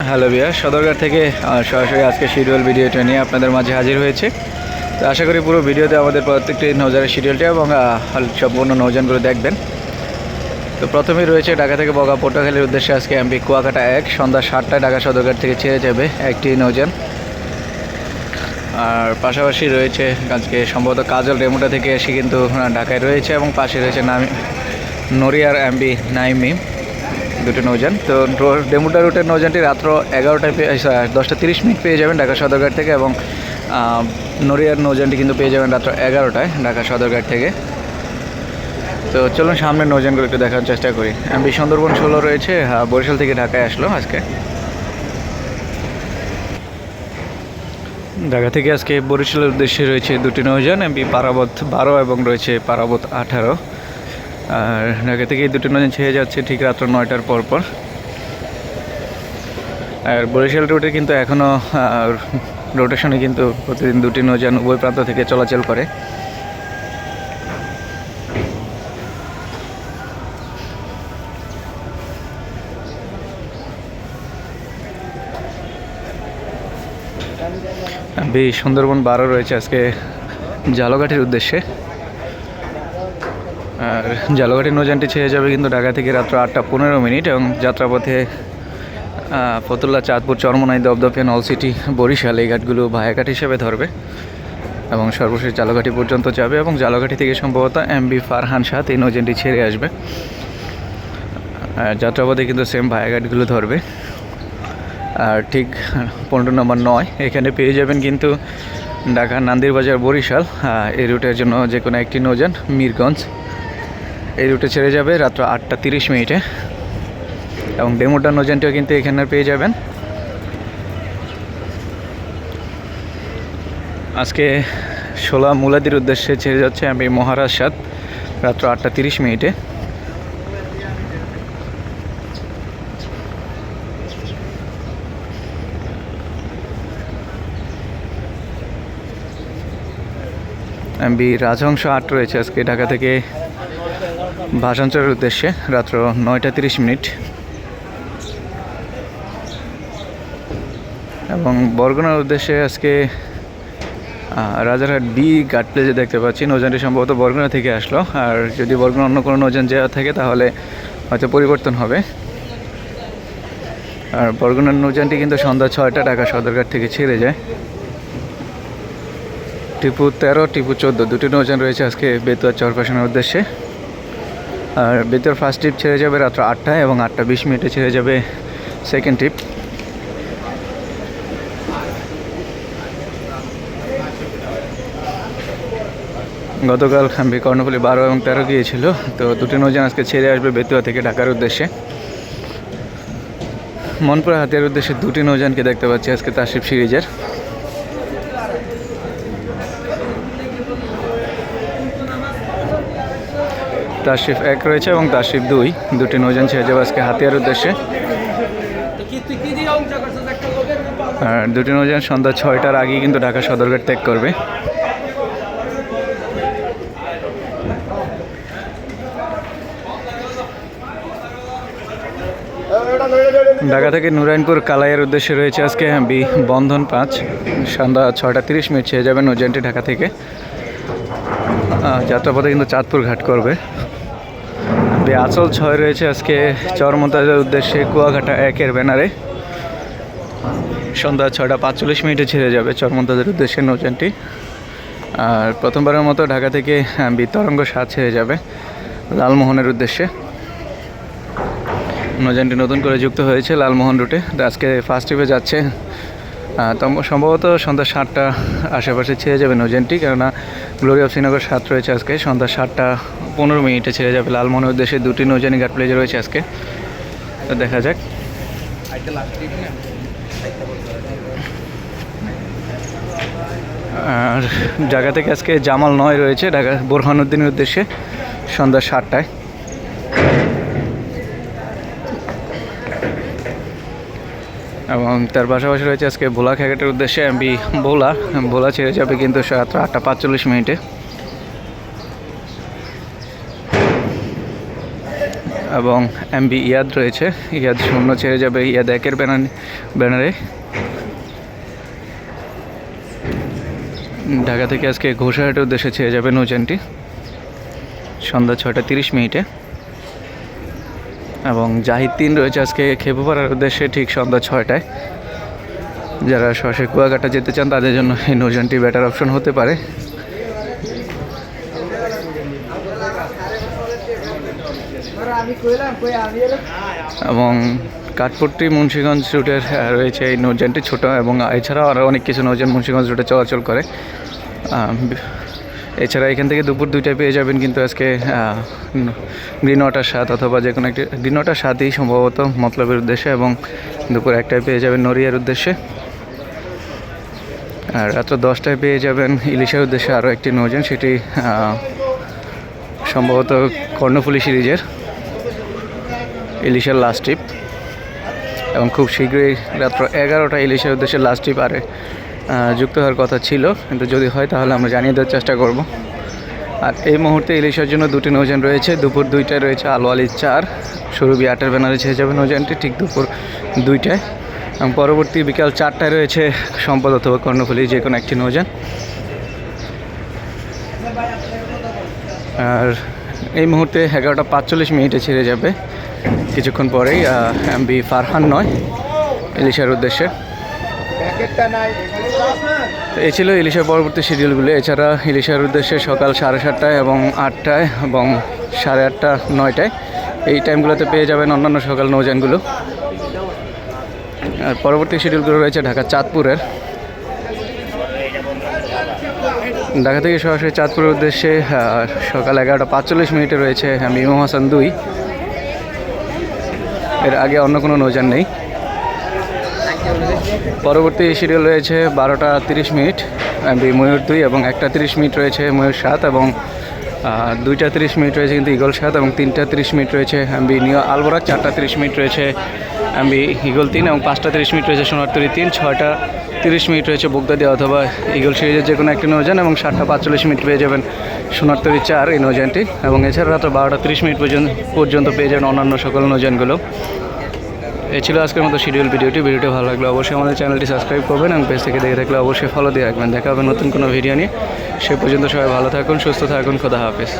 Hello বিয়া সদরঘাট থেকে সরাসরি আজকে শিডিউল ভিডিওটা নিয়ে আপনাদের মাঝে হাজির হয়েছে। তো আশা করি পুরো ভিডিওতে আমাদের প্রত্যেকটি নৌজানের শিডিউলটা এবং সম্পূর্ণ নৌজানগুলো দেখবেন। তো প্রথমেই রয়েছে ঢাকা থেকে বগা পটুয়াখালীর উদ্দেশ্যে আজকে এমপি কুয়াকাটা এক, সন্ধ্যা সাতটায় ঢাকা সদরঘাট থেকে ছেড়ে যাবে একটি নৌজান আর পাশাপাশি রয়েছে আজকে সম্ভবত কাজল রেমুটা থেকে এসে কিন্তু ঢাকায় রয়েছে এবং পাশে রয়েছে নামি নরিয়ার এমবি নাইমি। দুটো নৌযান। তো ডেমুটা রুটের নৌযানটি রাত্র এগারোটায় পেয়ে দশটা তিরিশ মিনিট পেয়ে যাবেন ঢাকা সদরঘাট থেকে এবং নড়িয়ার নৌযানটি কিন্তু পেয়ে যাবেন রাত্র এগারোটায় ঢাকা সদরঘাট থেকে। তো চলুন সামনের নৌযানগুলো একটু দেখার চেষ্টা করি। এমবি সুন্দরবন ষোলো রয়েছে বরিশাল থেকে ঢাকায় আসলো আজকে। ঢাকা থেকে আজকে বরিশালের উদ্দেশ্যে রয়েছে দুটি নৌযান এমপি পারাবত বারো এবং রয়েছে পারাবত আঠারো। আর ঢাকা থেকে এই দুটি নৌযান ছেড়ে যাচ্ছে ঠিক রাত্র নয়টার পর পর। আর বরিশাল রুটে কিন্তু এখনও রোটেশনে কিন্তু প্রতিদিন দুটি নৌযান উভয় প্রান্ত থেকে চলাচল করে। বি সুন্দরবন বারো রয়েছে আজকে জালঘাটের উদ্দেশ্যে। জালঘাটি নৌযানটি ছেড়ে যাবে কিন্তু ঢাকা থেকে রাত্র আটটা পনেরো মিনিট এবং যাত্রাপথে ফতুল্লা, চাঁদপুর, চরমনাই দপদপিয়া নলসিটি, বরিশাল এই ঘাটগুলো ভায়াঘাট হিসেবে ধরবে এবং সর্বশেষ জালঘাটি পর্যন্ত যাবে এবং জালঘাটি থেকে সম্ভবত এম বি ফারহান সাত এই নৌযানটি ছেড়ে আসবে। যাত্রাপথে কিন্তু সেম ভায়াঘাটগুলো ধরবে। আর ঠিক পনেরো নম্বর নয়, এখানে পেয়ে যাবেন কিন্তু ঢাকা নান্দিরবাজার বরিশাল এই রুটের জন্য যে কোনো একটি নৌযান, মিরগঞ্জ এই রুটে ছেড়ে যাবে রাত্র আটটা তিরিশ মিনিটে। এবং ডেমোটা নৌযানটিও কিন্তু এখানে পেয়ে যাবেন। আজকে শোলা মুলাদির উদ্দেশ্যে ছেড়ে যাচ্ছে আমি মহারাজ সাত রাত্র আটটা তিরিশ মিনিটে। এমবি রাজহংস আট রয়েছে আজকে ঢাকা থেকে ভাষাঞ্চলের উদ্দেশ্যে রাত্র নয়টা তিরিশ মিনিট। এবং বরগুনার উদ্দেশ্যে আজকে রাজারহাট বি গাট প্লেজে দেখতে পাচ্ছি। নৌযানটি সম্ভবত বরগুনা থেকে আসলো। আর যদি বরগুনা অন্য কোনো নৌযান যাওয়া থাকে, তাহলে হয়তো পরিবর্তন হবে। আর বরগুনার নৌযানটি কিন্তু সন্ধ্যা ছয়টা ঢাকা সদরঘাট থেকে ছেড়ে যায়। টিপু তেরো, টিপু চোদ্দ, দুটি নৌযান রয়েছে আজকে বেতুয়া চরপাশনের উদ্দেশ্যে। আর বেতুয়ার ফার্স্ট ট্রিপ ছেড়ে যাবে রাত্র আটটায় এবং আটটা বিশ মিনিটে ছেড়ে যাবে সেকেন্ড ট্রিপ গতকাল খাম্বি, কর্ণফুলি বারো এবং তেরো গিয়েছিল, তো দুটি নৌযান আজকে ছেড়ে আসবে বেতুয়া থেকে ঢাকার উদ্দেশ্যে। মনপুরা হাতিয়ার উদ্দেশ্যে দুটি নৌযানকে দেখতে পাচ্ছি আজকে তাসিফ সিরিজের। তাশরিফ এক রয়েছে এবং তাশরিফ দুই। দুটি যাবে আজকে হাতিয়ার উদ্দেশ্যে। আর দুটি নৌযান সন্ধ্যা ছয়টার আগেই কিন্তু ঢাকা সদরঘাট ত্যাগ করবে। ঢাকা থেকে নুরাইনপুর কালাইয়ের উদ্দেশ্যে রয়েছে আজকে বি বন্ধন পাঁচ। সন্ধ্যা ছয়টা তিরিশ মিনিট ছেড়ে যাবে নৌযানটি ঢাকা থেকে। যাত্রাপথে কিন্তু চাঁদপুর ঘাট করবে। বে আচল ছয় রয়েছে আজকে চরমতাজের উদ্দেশ্যে কুয়াঘাটা একের ব্যানারে। সন্ধ্যা ছয়টা পাঁচচল্লিশ মিনিটে ছেড়ে যাবে চরমতাজের উদ্দেশ্যে নৌযানটি। আর প্রথমবারের মতো ঢাকা থেকে বিতরঙ্গ সাত ছেড়ে যাবে লালমোহনের উদ্দেশ্যে। নৌযানটি নতুন করে যুক্ত হয়েছে লালমোহন রুটে। আজকে ফার্স্ট ট্রিপে যাচ্ছে সম্ভবত সন্ধ্যা সাতটা আশেপাশে ছেড়ে যাবে নৌযানটি, কেননা গ্লোরি অফ শ্রীনগর সাত রয়েছে আজকে। সন্ধ্যা সাতটা পনেরো মিনিটে ছেড়ে যাবে। লালমোহনের উদ্দেশ্যে দুটি নৌজানি ঘাট প্লেজে রয়েছে আজকে। তো দেখা যাক। আর জায়গা থেকে আজকে জামাল নয় রয়েছে, ঢাকা বোরহানুদ্দিনের উদ্দেশ্যে সন্ধ্যা সাতটায়। এবং তার পাশাপাশি রয়েছে আজকে ভোলা খেঘাটের উদ্দেশ্যে এমবি ভোলা। ভোলা ছেড়ে যাবে কিন্তু রাত্র আটটা পাঁচচল্লিশ মিনিটে। এবং এমবি ইয়াদ রয়েছে। ইয়াদ শূন্য ছেড়ে যাবে ইয়াদ একের ব্যানার ব্যানারে ঢাকা থেকে আজকে ঘোষাহাটের উদ্দেশ্যে ছেড়ে যাবে নৌযানটি সন্ধ্যা ছটা তিরিশ মিনিটে। এবং জাহিদ তিন রয়েছে আজকে খেপুপাড়ার উদ্দেশ্যে ঠিক সন্ধ্যা ছয়টায়। যারা সরাসরি কুয়াকাটা যেতে চান, তাদের জন্য এই নৌযানটি বেটার অপশন হতে পারে। এবং কাঠপট্টি, মুন্সিগঞ্জ রুটের রয়েছে এই নৌযানটি ছোট এবং এছাড়াও আরও অনেক কিছু নৌযান মুন্সিগঞ্জ রুটে চলাচল করে। এছাড়া এখান থেকে দুপুর দুইটায় পেয়ে যাবেন কিন্তু আজকে গ্রিন ওয়াটার স্বাদ অথবা যে কোনো একটি, গ্রিন ওয়াটার স্বাদই সম্ভবত মতলবের উদ্দেশ্যে এবং দুপুর একটায় পেয়ে যাবেন নড়িয়ার উদ্দেশ্যে। আর রাত্র দশটায় পেয়ে যাবেন ইলিশের উদ্দেশ্যে আরও একটি নৌযান, সেটি সম্ভবত কর্ণফুলি সিরিজের। ইলিশের লাস্ট ট্রিপ এবং খুব শীঘ্রই রাত্র এগারোটা ইলিশের উদ্দেশ্যে লাস্ট ট্রিপ আরে যুক্ত হওয়ার কথা ছিল। কিন্তু যদি হয় তাহলে আমরা জানিয়ে দেওয়ার চেষ্টা করব। আর এই মুহূর্তে ইলিশের জন্য দুটি নৌযান রয়েছে। দুপুর দুইটায় রয়েছে আলো আলি চার। সুরভি আটের ব্যানারে ছেড়ে যাবে নৌযানটি ঠিক দুপুর দুইটায়। এবং পরবর্তী বিকাল চারটায় রয়েছে সম্পদ অথবা কর্ণফুলি যে কোনো একটি নৌযান। আর এই মুহূর্তে এগারোটা পাঁচচল্লিশ মিনিটে ছেড়ে যাবে। কিছুক্ষণ পরেই এমবি ফারহান নয়, ইলিশার উদ্দেশ্যে। এই ছিল ইলিশার পরবর্তী শিডিউলগুলো। এছাড়া ইলিশার উদ্দেশ্যে সকাল সাড়ে সাতটায় এবং আটটায় এবং সাড়ে আটটা, নয়টায়। এই টাইমগুলোতে পেয়ে যাবেন অন্যান্য সকাল নৌযানগুলো। আর পরবর্তী শিডিউলগুলো রয়েছে ঢাকা চাঁদপুরের। ঢাকা থেকে সরাসরি চাঁদপুরের উদ্দেশ্যে সকাল এগারোটা পাঁচচল্লিশ মিনিটে রয়েছে ইমাম হাসান দুই। এর আগে অন্য কোনো নৌযান নেই। পরবর্তী শিডিউল রয়েছে বারোটা তিরিশ মিনিট এমবি ময়ূর দুই এবং একটা তিরিশ মিনিট রয়েছে ময়ূর সাত এবং দুইটা তিরিশ মিনিট রয়েছে কিন্তু ইগল সাত এবং তিনটা তিরিশ মিনিট রয়েছে এমবি নিউ আলবরা চারটা তিরিশ মিনিট রয়েছে এমবি ইগল তিন এবং পাঁচটা তিরিশ মিনিট রয়েছে সোনার সোনারতরি তিন, ছয়টা তিরিশ মিনিট রয়েছে বগদাদি অথবা ইগল সিরিজের যে কোনো একটি নৌযান এবং সাতটা পাঁচচল্লিশ মিনিট পেয়ে যাবেন সোনারতরি চার এই নৌযানটি। এবং এছাড়া রাত্র বারোটা তিরিশ মিনিট পর্যন্ত পর্যন্ত পেয়ে যাবেন অন্যান্য সকল নৌযানগুলো। এই ছিল আজকের মতো শিডিউল ভিডিওটি। ভিডিওটি ভালো লাগলে অবশ্যই আমাদের চ্যানেলটি সাবস্ক্রাইব করবেন এবং পেজ থেকে দেখে থাকলে অবশ্যই ফলো দিয়ে রাখবেন। দেখা হবে নতুন কোনো ভিডিও নিয়ে। সে পর্যন্ত সবাই ভালো থাকুন, সুস্থ থাকুন, খোদা হাফিজ।